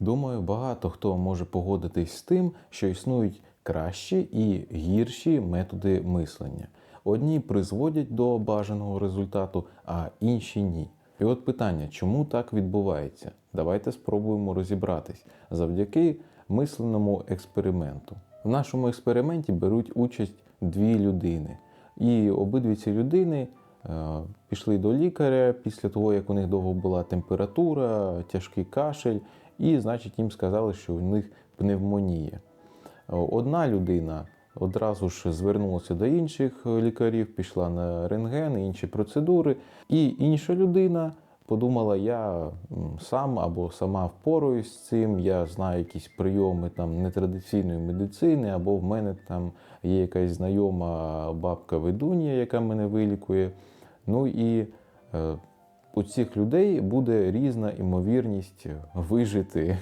Думаю, багато хто може погодитись з тим, що існують кращі і гірші методи мислення. Одні призводять до бажаного результату, а інші ні. І от питання, чому так відбувається? Давайте спробуємо розібратись завдяки мисленому експерименту. В нашому експерименті беруть участь дві людини, і обидві ці людини е, пішли до лікаря після того, як у них довго була температура, тяжкий кашель, і, значить, їм сказали, що у них пневмонія. Одна людина одразу ж звернулася до інших лікарів, пішла на рентген, інші процедури, і інша людина подумала, я сам або сама впораюсь з цим, я знаю якісь прийоми там нетрадиційної медицини, або в мене там є якась знайома бабка ведунія, яка мене вилікує. Ну і е, у цих людей буде різна імовірність вижити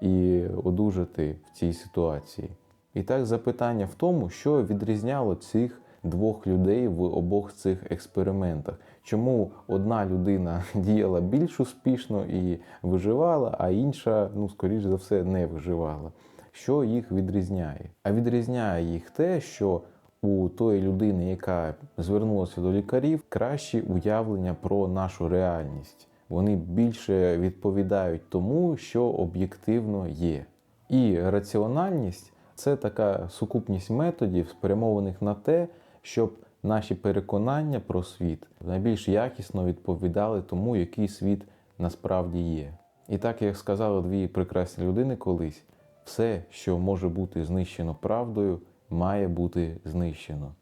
і одужати в цій ситуації. І так запитання в тому, що відрізняло цих двох людей в обох цих експериментах. Чому одна людина діяла більш успішно і виживала, а інша, ну, скоріш за все, не виживала. Що їх відрізняє? А відрізняє їх те, що у тої людини, яка звернулася до лікарів, кращі уявлення про нашу реальність. Вони більше відповідають тому, що об'єктивно є. І раціональність це така сукупність методів, спрямованих на те, щоб наші переконання про світ найбільш якісно відповідали тому, який світ насправді є. І так як сказали дві прекрасні людини колись, все, що може бути знищено правдою, має бути знищено.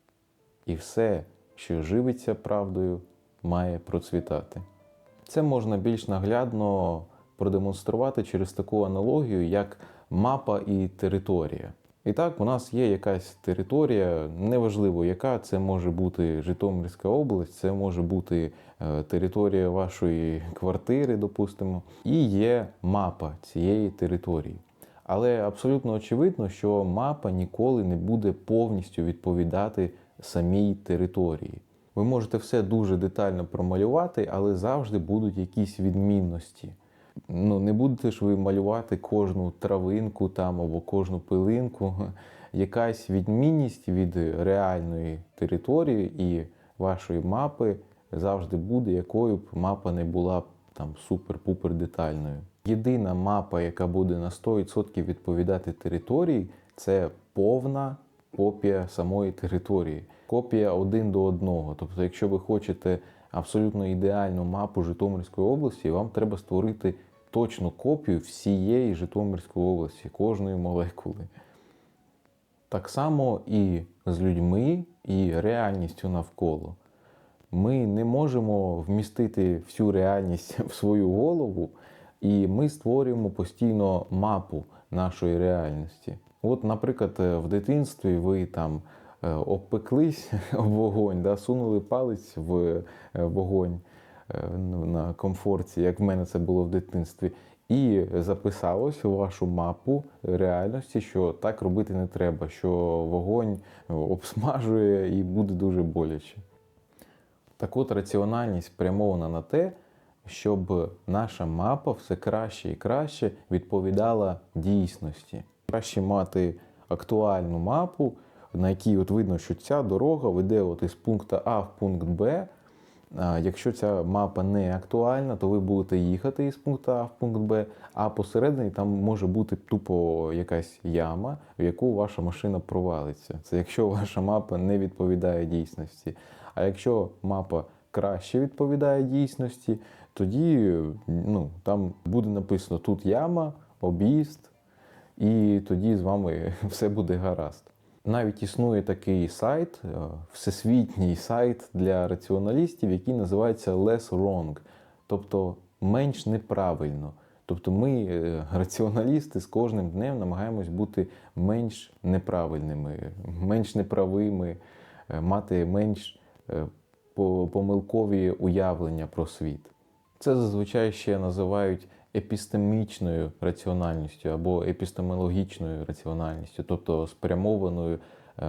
І все, що живиться правдою, має процвітати. Це можна більш наглядно продемонструвати через таку аналогію, як мапа і територія. І так, у нас є якась територія, неважливо яка, це може бути Житомирська область, це може бути е, територія вашої квартири, допустимо, і є мапа цієї території. Але абсолютно очевидно, що мапа ніколи не буде повністю відповідати самій території. Ви можете все дуже детально промалювати, але завжди будуть якісь відмінності. Ну, не будете ж ви малювати кожну травинку там або кожну пилинку. Якась відмінність від реальної території і вашої мапи завжди буде, якою б мапа не була там супер-пупер детальною. Єдина мапа, яка буде на 100% відповідати території, це повна копія самої території. Копія один до одного. Тобто, якщо ви хочете абсолютно ідеальну мапу Житомирської області, вам треба створити точну копію всієї Житомирської області, кожної молекули. Так само і з людьми, і реальністю навколо. Ми не можемо вмістити всю реальність в свою голову, і ми створюємо постійно мапу нашої реальності. От, наприклад, в дитинстві ви там е, обпеклись в вогонь, да, сунули палець в е, вогонь е, ну, на комфорті, як в мене це було в дитинстві, і записалось у вашу мапу реальності, що так робити не треба, що вогонь обсмажує і буде дуже боляче. Так от раціональність спрямована на те, щоб наша мапа все краще і краще відповідала дійсності. Краще мати актуальну мапу, на якій от видно, що ця дорога веде от із пункту А в пункт Б. Якщо ця мапа не актуальна, то ви будете їхати із пункту А в пункт Б, а посередині там може бути тупо якась яма, в яку ваша машина провалиться. Це якщо ваша мапа не відповідає дійсності. А якщо мапа краще відповідає дійсності, тоді ну, там буде написано тут яма, об'їзд, і тоді з вами все буде гаразд. Навіть існує такий сайт, е, всесвітній сайт для раціоналістів, який називається Less Wrong, тобто менш неправильно. Тобто ми, е, раціоналісти, з кожним днем намагаємось бути менш неправильними, менш неправими, е, мати менш помилкові уявлення про світ. Це зазвичай ще називають епістемічною раціональністю або епістемологічною раціональністю, тобто спрямованою е,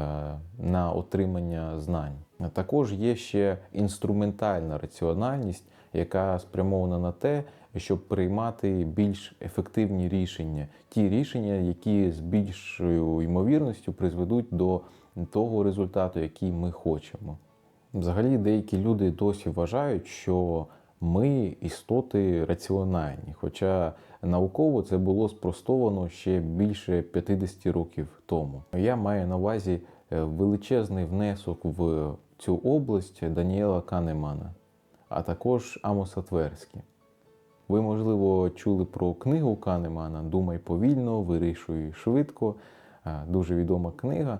на отримання знань. Також є ще інструментальна раціональність, яка спрямована на те, щоб приймати більш ефективні рішення, ті рішення, які з більшою ймовірністю призведуть до того результату, який ми хочемо. Взагалі, деякі люди досі вважають, що ми істоти раціональні, хоча науково це було спростовано ще більше 50 років тому. Я маю на увазі е, величезний внесок в цю область Даніела Канемана, а також Амоса Тверські. Ви, можливо, чули про книгу Канемана Думай повільно, вирішуй швидко. Е, Дуже відома книга.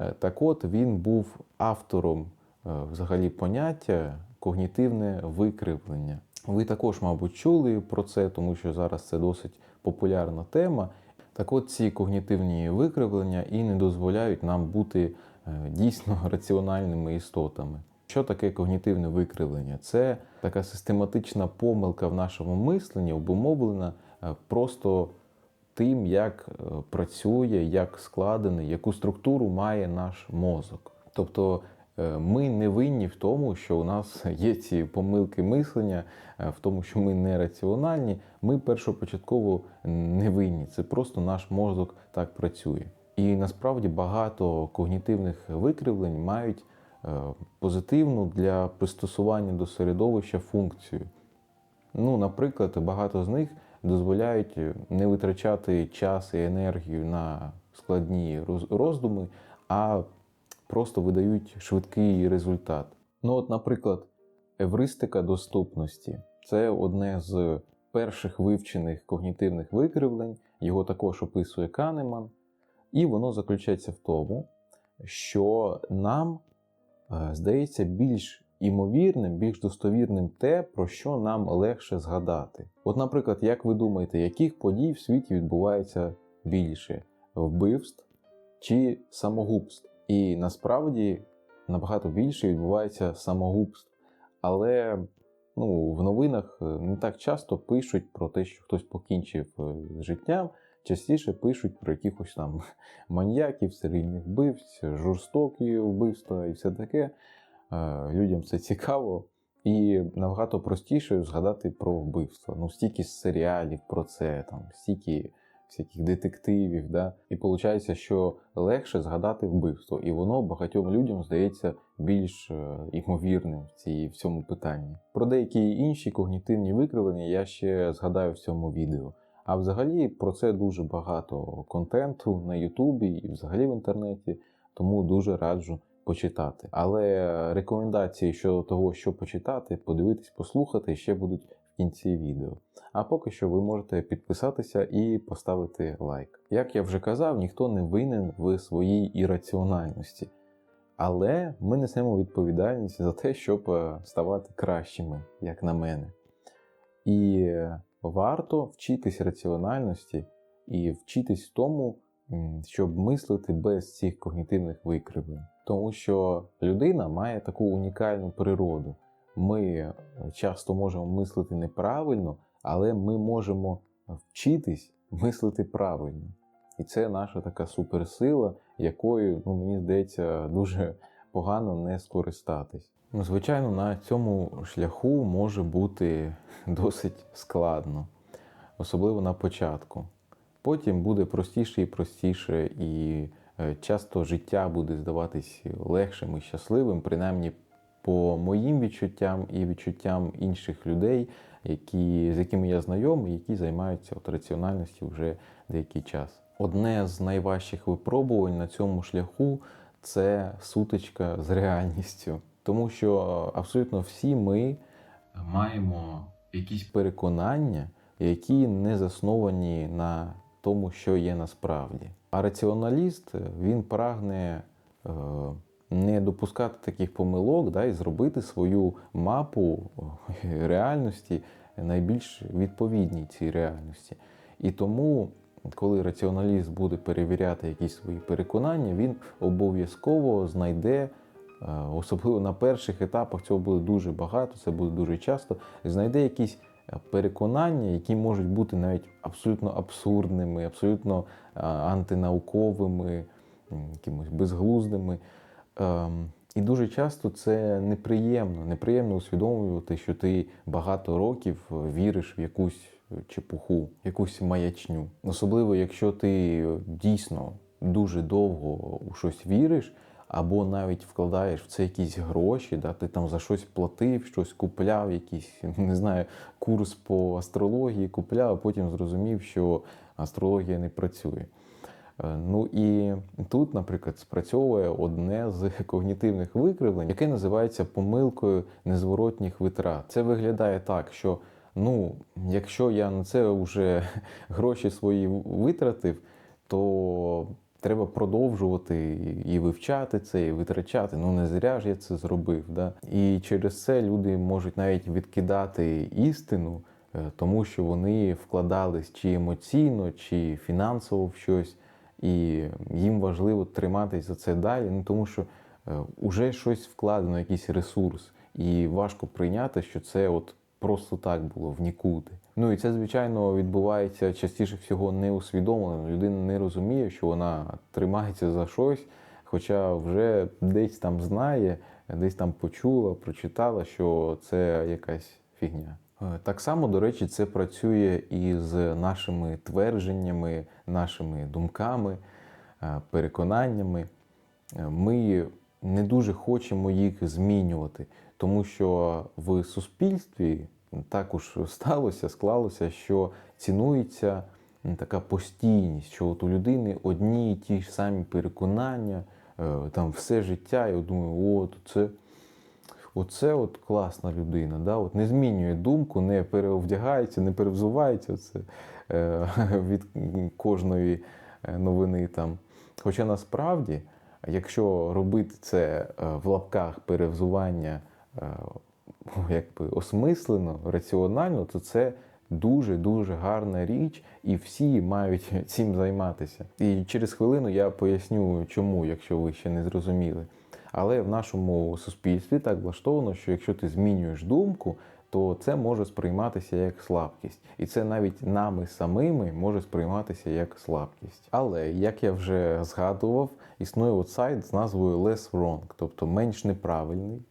Е, Так от він був автором взагалі поняття когнітивне викривлення. Ви також, мабуть, чули про це, тому що зараз це досить популярна тема. Так от ці когнітивні викривлення і не дозволяють нам бути е, дійсно раціональними істотами. Що таке когнітивне викривлення? Це така систематична помилка в нашому мисленні, обумовлена е, просто тим, як е, працює, як складений, яку структуру має наш мозок. Тобто ми не винні в тому, що у нас є ці помилки мислення, е, в тому, що ми не раціональні. Ми першопочатково не винні. Це просто наш мозок так працює. І насправді багато когнітивних викривлень мають е, позитивну для пристосування до середовища функцію. Ну, наприклад, багато з них дозволяють не витрачати час і енергію на складні роздуми, а просто видають швидкий результат. Ну, от, наприклад, евристика доступності це одне з перших вивчених когнітивних викривлень, його також описує Канеман, і воно заключається в тому, що нам е, здається більш імовірним, більш достовірним те, про що нам легше згадати. От, наприклад, як ви думаєте, яких подій в світі відбувається більше вбивств чи самогубств? І насправді набагато більше відбувається самогубств. Але ну, в новинах е, не так часто пишуть про те, що хтось покінчив е, з життям. Частіше пишуть про якихось там маньяків, серійних вбивць, жорстокі вбивства і все таке. Е, Людям це цікаво. І набагато простіше згадати про вбивство. Ну, стільки серіалів про це, там, стільки всяких детективів. Да? І виходить, що легше згадати вбивство. І воно багатьом людям здається більш е, імовірним в, цій, в цьому питанні. Про деякі інші когнітивні викривлення я ще згадаю в цьому відео. А взагалі про це дуже багато контенту на Ютубі і взагалі в інтернеті, тому дуже раджу почитати. Але рекомендації щодо того, що почитати, подивитись, послухати ще будуть кінці відео. А поки що ви можете підписатися і поставити лайк. Як я вже казав, ніхто не винен в своїй ірраціональності. Але ми несемо відповідальність за те, щоб е, ставати кращими, як на мене. І е, варто вчитись раціональності і вчитись тому, щоб мислити без цих когнітивних викривлень. Тому що людина має таку унікальну природу. Ми е, часто можемо мислити неправильно, але ми можемо вчитись мислити правильно. І це наша така суперсила, якою, ну, мені здається, дуже погано не скористатись. Ну, звичайно, на цьому шляху може бути досить складно, особливо на початку. Потім буде простіше і простіше, і е, часто життя буде здаватись легшим і щасливим, принаймні по моїм відчуттям і відчуттям інших людей, які, з якими я знайомий, які займаються от раціональністю вже деякий час. Одне з найважчих випробувань на цьому шляху це сутичка з реальністю. Тому що абсолютно всі ми маємо якісь переконання, які не засновані на тому, що є насправді. А раціоналіст він прагне е, не допускати таких помилок да, і зробити свою мапу е, реальності найбільш відповідній цій реальності. І тому, коли раціоналіст буде перевіряти якісь свої переконання, він обов'язково знайде. Е, Особливо на перших етапах цього буде дуже багато, це буде дуже часто. Знайде якісь е, переконання, які можуть бути навіть абсолютно абсурдними, абсолютно антинауковими, якимось безглуздими. Ем, І дуже часто це неприємно. Неприємно усвідомлювати, що ти багато років віриш в якусь чепуху, якусь маячню. Особливо, якщо ти дійсно дуже довго у щось віриш, або навіть вкладаєш в це якісь гроші, да, ти там за щось платив, щось купляв, якийсь, не знаю, курс по астрології купляв, а потім зрозумів, що астрологія не працює. Е, Ну і тут, наприклад, спрацьовує одне з когнітивних викривлень, яке називається помилкою незворотніх витрат. Це виглядає так, що ну, якщо я на це вже гроші свої витратив, то треба продовжувати і вивчати це, і витрачати. Ну не зря ж я це зробив. Да? І через це люди можуть навіть відкидати істину, е, тому що вони вкладались чи емоційно, чи фінансово в щось, і їм важливо триматись за це далі, ну тому що вже щось вкладено, якийсь ресурс, і важко прийняти, що це от просто так було в нікуди. Ну і це, звичайно, відбувається частіше всього неусвідомлено. Людина не розуміє, що вона тримається за щось, хоча вже десь там знає, десь там почула, прочитала, що це якась фігня. Е, Так само, до речі, це працює і з нашими твердженнями, нашими думками, е, переконаннями. Е, Ми не дуже хочемо їх змінювати, тому що в суспільстві також сталося, склалося, що цінується така постійність, що от у людини одні і ті ж самі переконання, там все життя, я думаю, от це. Оце от класна людина, да? от не змінює думку, не переовдягається, не перевзувається оце, е, від кожної е, новини. Там. Хоча насправді, якщо робити це е, в лапках перевзування е, якби осмислено, раціонально, то це дуже-дуже гарна річ, і всі мають цим займатися. І через хвилину я поясню, чому, якщо ви ще не зрозуміли. Але в нашому суспільстві так влаштовано, що якщо ти змінюєш думку, то це може сприйматися як слабкість, і це навіть нами самими може сприйматися як слабкість. Але як я вже згадував, існує от сайт з назвою Less Wrong, тобто менш неправильний,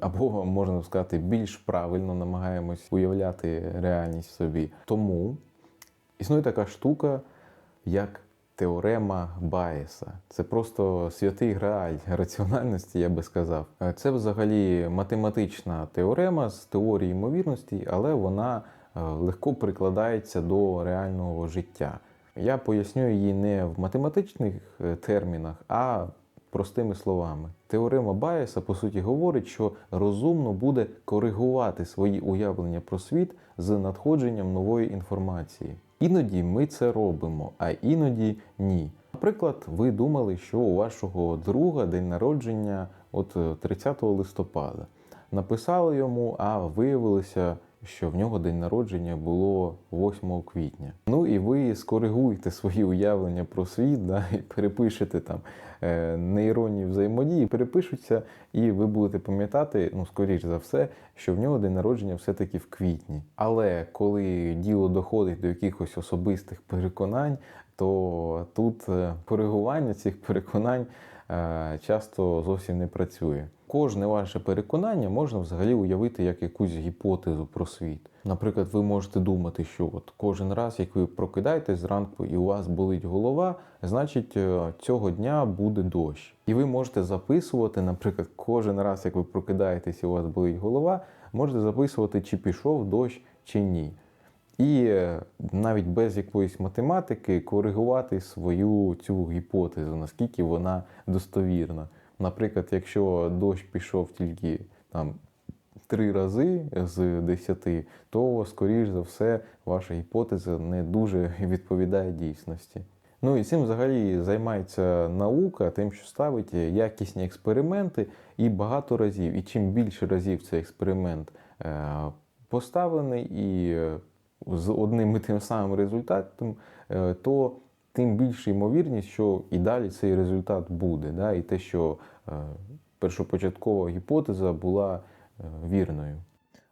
або можна сказати, більш правильно намагаємось уявляти реальність в собі. Тому існує така штука, як теорема Байеса. Це просто святий грааль раціональності, я би сказав. Це взагалі математична теорема з теорії ймовірності, але вона е, легко прикладається до реального життя. Я поясню її не в математичних е, термінах, а простими словами. Теорема Байеса, по суті, говорить, що розумно буде коригувати свої уявлення про світ з надходженням нової інформації. Іноді ми це робимо, а іноді ні. Наприклад, ви думали, що у вашого друга день народження от е, 30 листопада. Написали йому, а виявилося, що в нього день народження було 8 квітня. Ну і ви скоригуєте свої уявлення про світ, да, і перепишете там е, нейронні взаємодії, перепишуться, і ви будете пам'ятати, ну, скоріш за все, що в нього день народження все-таки в квітні. Але коли діло доходить до якихось особистих переконань, то тут е, коригування цих переконань е, часто зовсім не працює. Кожне ваше переконання можна взагалі уявити як якусь гіпотезу про світ. Наприклад, ви можете думати, що от кожен раз, як ви прокидаєтесь зранку і у вас болить голова, значить е, цього дня буде дощ. І ви можете записувати, наприклад, кожен раз, як ви прокидаєтесь і у вас болить голова, можете записувати, чи пішов дощ, чи ні. І е, навіть без якоїсь математики коригувати свою цю гіпотезу, наскільки вона достовірна. Наприклад, якщо дощ пішов тільки там три рази з 10, то, скоріш за все, ваша гіпотеза не дуже відповідає дійсності. Ну і цим взагалі займається наука, тим, що ставить якісні експерименти і багато разів. І чим більше разів цей експеримент е, поставлений і е, з одним і тим самим результатом, е, то тим більша ймовірність, що і далі цей результат буде. Да? І те, що е, першопочаткова гіпотеза була е, вірною.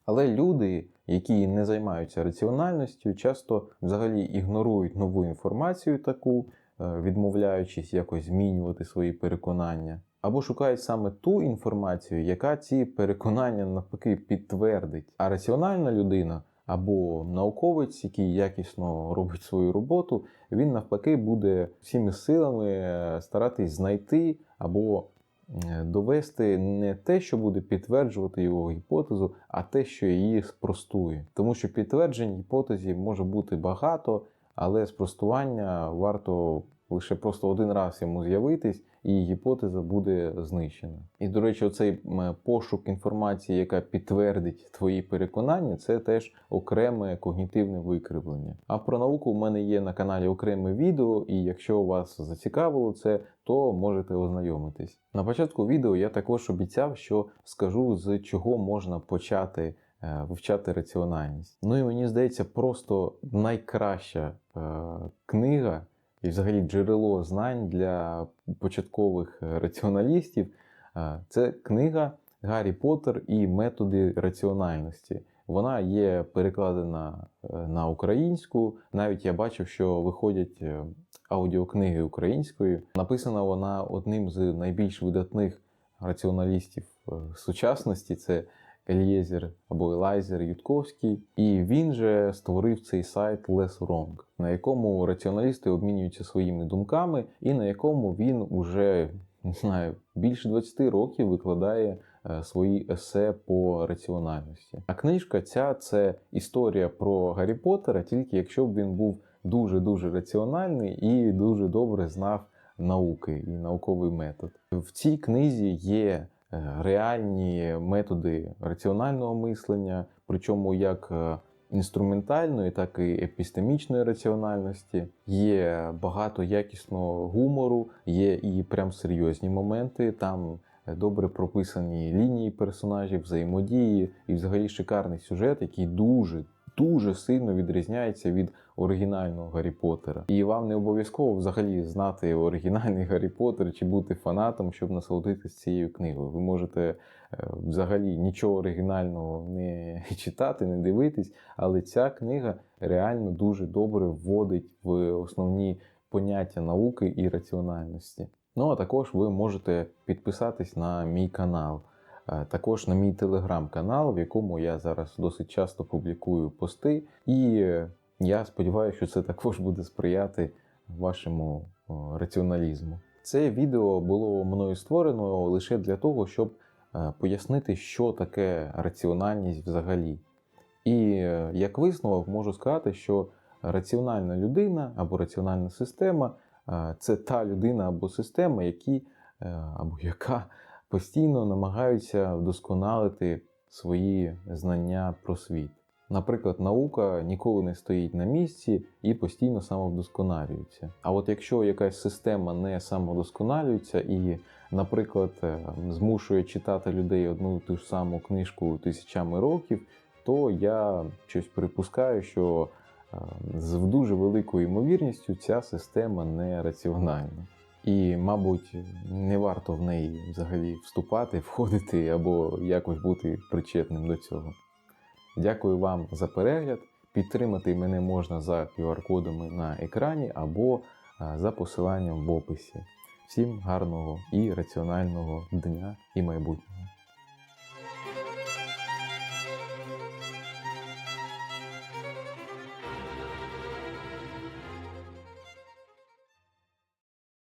Але люди, які не займаються раціональністю, часто взагалі ігнорують нову інформацію таку, відмовляючись якось змінювати свої переконання, або шукають саме ту інформацію, яка ці переконання навпаки підтвердить. А раціональна людина або науковець, який якісно робить свою роботу, він навпаки буде всіми силами е, старатись знайти або е, довести не те, що буде підтверджувати його гіпотезу, а те, що її спростує. Тому що підтверджень гіпотезі може бути багато, але спростування варто лише просто один раз йому з'явитись, і гіпотеза буде знищена. І, до речі, оцей пошук інформації, яка підтвердить твої переконання, це теж окреме когнітивне викривлення. А про науку в мене є на каналі окреме відео, і якщо вас зацікавило це, то можете ознайомитись. На початку відео я також обіцяв, що скажу з чого можна почати е, вивчати раціональність. Ну і мені здається, просто найкраща е, книга і взагалі джерело знань для початкових е, раціоналістів е, це книга Гаррі Поттер і методи раціональності. Вона є перекладена е, на українську. Навіть я бачив, що виходять аудіокниги українською. Написана вона одним з найбільш видатних раціоналістів сучасності. Це Елієзер або Елайзер Ютковський, і він же створив цей сайт Less Wrong, на якому раціоналісти обмінюються своїми думками, і на якому він уже не знаю більше 20 років викладає е, свої есе по раціональності. А книжка ця це історія про Гаррі Поттера, тільки якщо б він був дуже дуже раціональний і дуже добре знав науки і науковий метод. В цій книзі є реальні методи раціонального мислення, причому як е, інструментальної, так і епістемічної раціональності. Є багато якісного гумору, є і прям серйозні моменти. Там е, добре прописані лінії персонажів, взаємодії, і взагалі шикарний сюжет, який дуже. Дуже сильно відрізняється від оригінального Гаррі Поттера. І вам не обов'язково взагалі знати оригінальний Гаррі Поттер чи бути фанатом, щоб насолодитися цією книгою. Ви можете е, взагалі нічого оригінального не читати, не дивитись, але ця книга реально дуже добре вводить в основні поняття науки і раціональності. Ну а також ви можете підписатись на мій канал. Також на мій телеграм-канал, в якому я зараз досить часто публікую пости, і я сподіваюся, що це також буде сприяти вашому раціоналізму. Це відео було мною створено лише для того, щоб е, пояснити, що таке раціональність взагалі. І е, як висновок можу сказати, що раціональна людина або раціональна система е, це та людина або система, які, або яка постійно намагаються вдосконалити свої знання про світ. Наприклад, наука ніколи не стоїть на місці і постійно самовдосконалюється. А от якщо якась система не самовдосконалюється і, наприклад, е, змушує читати людей одну ту ж саму книжку тисячами років, то я щось припускаю, що е, з дуже великою ймовірністю ця система не раціональна. І, мабуть, не варто в неї взагалі вступати, входити або якось бути причетним до цього. Дякую вам за перегляд. Підтримати мене можна за QR-кодами на екрані або за посиланням в описі. Всім гарного і раціонального дня і майбутнього.